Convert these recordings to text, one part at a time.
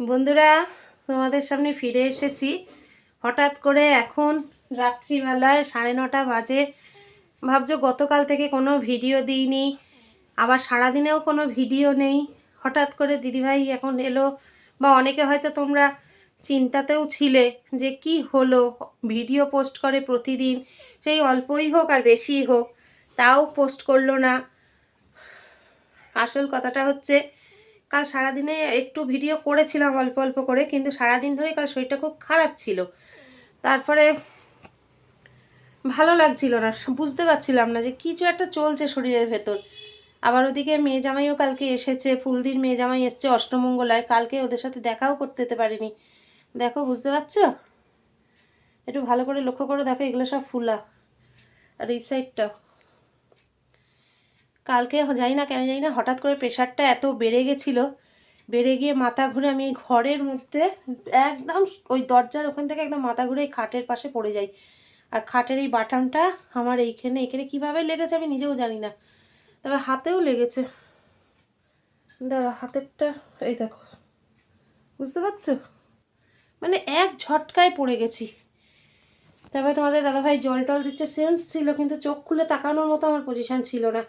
বন্ধুরা, তোমাদের সামনে ফিরে এসেছি। হঠাৎ করে এখন রাত্রিবেলায় সাড়ে নটা বাজে। ভাবছ গতকাল থেকে কোনো ভিডিও দিইনি, আবার সারাদিনেও কোনো ভিডিও নেই। হঠাৎ করে দিদিভাই এখন এলো, বা অনেকে হয়তো তোমরা চিন্তাতেও ছিলে যে কি হলো, ভিডিও পোস্ট করে প্রতিদিন, সেই অল্পই হোক আর বেশিই হোক, তাও পোস্ট করল না। আসল কথাটা হচ্ছে কাল সারাদিনে একটু ভিডিও করেছিলাম অল্প অল্প করে, কিন্তু সারাদিন ধরে কাল শরীরটা খুব খারাপ ছিল। তারপরে ভালো লাগছিল না, বুঝতে পারছিলাম না যে কিছু একটা চলছে শরীরের ভেতর। আবার ওদিকে মেয়ে জামাইও কালকে এসেছে, ফুলদির মেয়ে জামাই এসছে অষ্টমঙ্গলায়, কালকে ওদের সাথে দেখাও করতে যেতে পারিনি। দেখো, বুঝতে পারছ? একটু ভালো করে লক্ষ্য করে, দেখো এগুলো সব ফুলা, আর এই সাইডটা কালকে যাই না কেন যাই না, হঠাৎ করে প্রেশারটা এত বেড়ে গেছিল। বেড়ে গিয়ে মাথা ঘুরে আমি ঘরের মধ্যে একদম ওই দরজার ওখান থেকে একদম মাথা ঘুরে এই খাটের পাশে পড়ে যাই। আর খাটের এই বাটামটা আমার এইখানে, এখানে কীভাবে লেগেছে আমি নিজেও জানি না। তারপর হাতেও লেগেছে। দাঁড়া, হাতেরটা, এই দেখো, বুঝতে পারছ? মানে এক ঝটকায় পড়ে গেছি। তারপরে তোমাদের দাদাভাই জল টল দিচ্ছে, সেন্স ছিল, কিন্তু চোখ খুলে তাকানোর মতো আমার পজিশান ছিল না।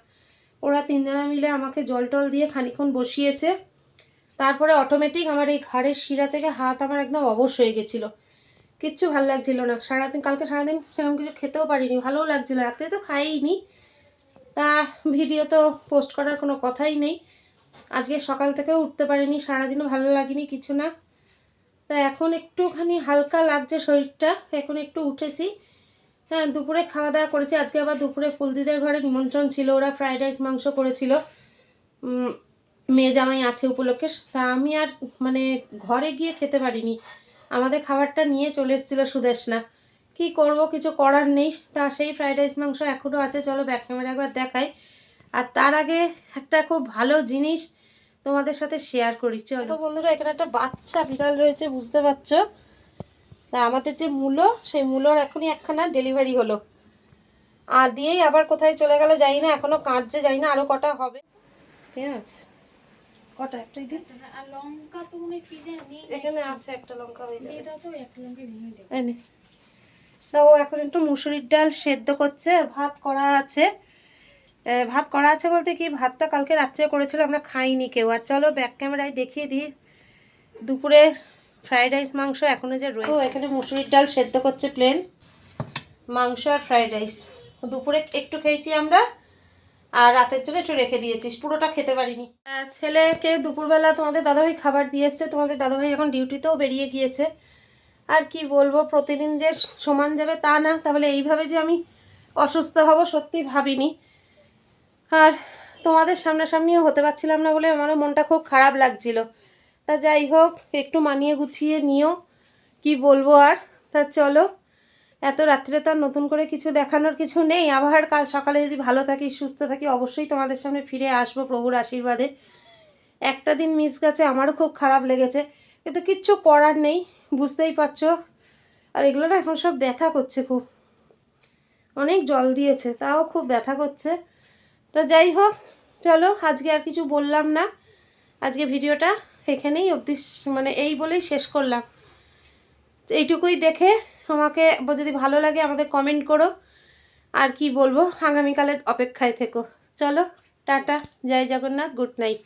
ওরা তিনজনা মিলে আমাকে জল টল দিয়ে খানিক্ষণ বসিয়েছে। তারপরে অটোমেটিক আমার এই ঘাড়ের শিরা থেকে হাত আমার একদম অবশ হয়ে গেছিল। কিচ্ছু ভালো লাগছিল না। সারাদিন, কালকে সারাদিন সেরকম কিছু খেতেও পারিনি, ভালোও লাগছিল। রাত্রে তো খাইনি। তা ভিডিও তো পোস্ট করার কোনো কথাই নেই। আজকে সকাল থেকেও উঠতে পারিনি, সারাদিনও ভালো লাগেনি কিছু না। তা এখন একটুখানি হালকা লাগছে শরীরটা, এখন একটু উঠেছি। হ্যাঁ দুপুরে খাওয়া দাওয়া করেছি। আজকে আবার দুপুরে ফুলদিদের ঘরে নিমন্ত্রণ ছিল। ওরা ফ্রাইড রাইস, মাংস করেছিল। মেয়ে জামাই আছে উপলক্ষে। তা আমি আর মানে ঘরে গিয়ে খেতে পারিনি। আমাদের খাবারটা নিয়ে চলে এসেছিল সুদেশনা। কি করব, কিছু করার নেই। তা সেই ফ্রাইড রাইস, মাংস এখনও আছে। চলো ব্যাক ক্যামেরা একবার দেখাই। আর তার আগে একটা খুব ভালো জিনিস তোমাদের সাথে শেয়ার করি। চলো। বন্ধুরা, এখানে একটা বাচ্চা বিড়াল রয়েছে, বুঝতে পারছ? তা আমাদের যে মূলো সেই মূলোর এখনই একখানা ডেলিভারি হলো। আর দিয়েই আবার কোথায় চলে গেলে যাই না এখনও কাঁদছে যাই না আরও কটা হবে। পেঁয়াজ? কটা? একটাই দিন? আর লঙ্কা তো মনে ফ্রিজে নেই এখানে আছে একটা লঙ্কা হয়ে যাবে। তো এক লঙ্কা ভেঙে দাও তা ও এখন একটু মুসুরির ডাল সেদ্ধ করছে আর ভাত করা আছে। ভাত করা আছে বলতে কি ভাতটা কালকে রাত্রে করেছিল আমরা খাইনি কেউ। আর চলো ব্যাক ক্যামেরায় দেখিয়ে দিই দুপুরে ফ্রাইড রাইস মাংস এখনও যে রয়েছে। এখানে মুসুরির ডাল সেদ্ধ করছে প্লেন মাংস আর ফ্রাইড রাইস। দুপুরে একটু খেয়েছি আমরা আর রাতের জন্য একটু রেখে দিয়েছিস। পুরোটা খেতে পারিনি। ছেলেকে দুপুরবেলা তোমাদের দাদাভাই খাবার দিয়ে এসছে। তোমাদের দাদাভাই এখন ডিউটিতেও বেরিয়ে গিয়েছে। আর কি বলব প্রতিদিন যে সমান যাবে তা না। তাহলে এইভাবে যে আমি অসুস্থ হব সত্যি ভাবিনি। আর তোমাদের সামনাসামনিও হতে পারছিলাম না বলে আমারও মনটা খুব খারাপ লাগছিল। তা যাই হোক, একটু মানিয়ে গুছিয়ে নিও। কি বলব আর? তা চলো। এত রাত্রে তো নতুন করে কিছু দেখানোর কিছু নেই। আবার কাল সকালে যদি ভালো থাকি, সুস্থ থাকি, অবশ্যই তোমাদের সামনে ফিরে আসব প্রভুর আশীর্বাদে। একটা দিন মিস গেছে, আমারও খুব খারাপ লেগেছে। কিন্তু কিচ্ছু করার নেই, বুঝতেই পারছ। আর এগুলো না এখন সব ব্যথা করছে খুব। অনেক জল দিয়েছে, তাও খুব ব্যথা করছে। তো যাই হোক, চলো, আজকে আর কিছু বললাম না। আজকে ভিডিওটা এখানেই অবধি মানে এই বলেই শেষ করলাম। এইটুকুই দেখে আমাকে যদি ভালো লাগে আমাদের কমেন্ট করো। আর কি বলব? আগামীকালের অপেক্ষায় থেকো। চলো, tata, Jai Jagannath good night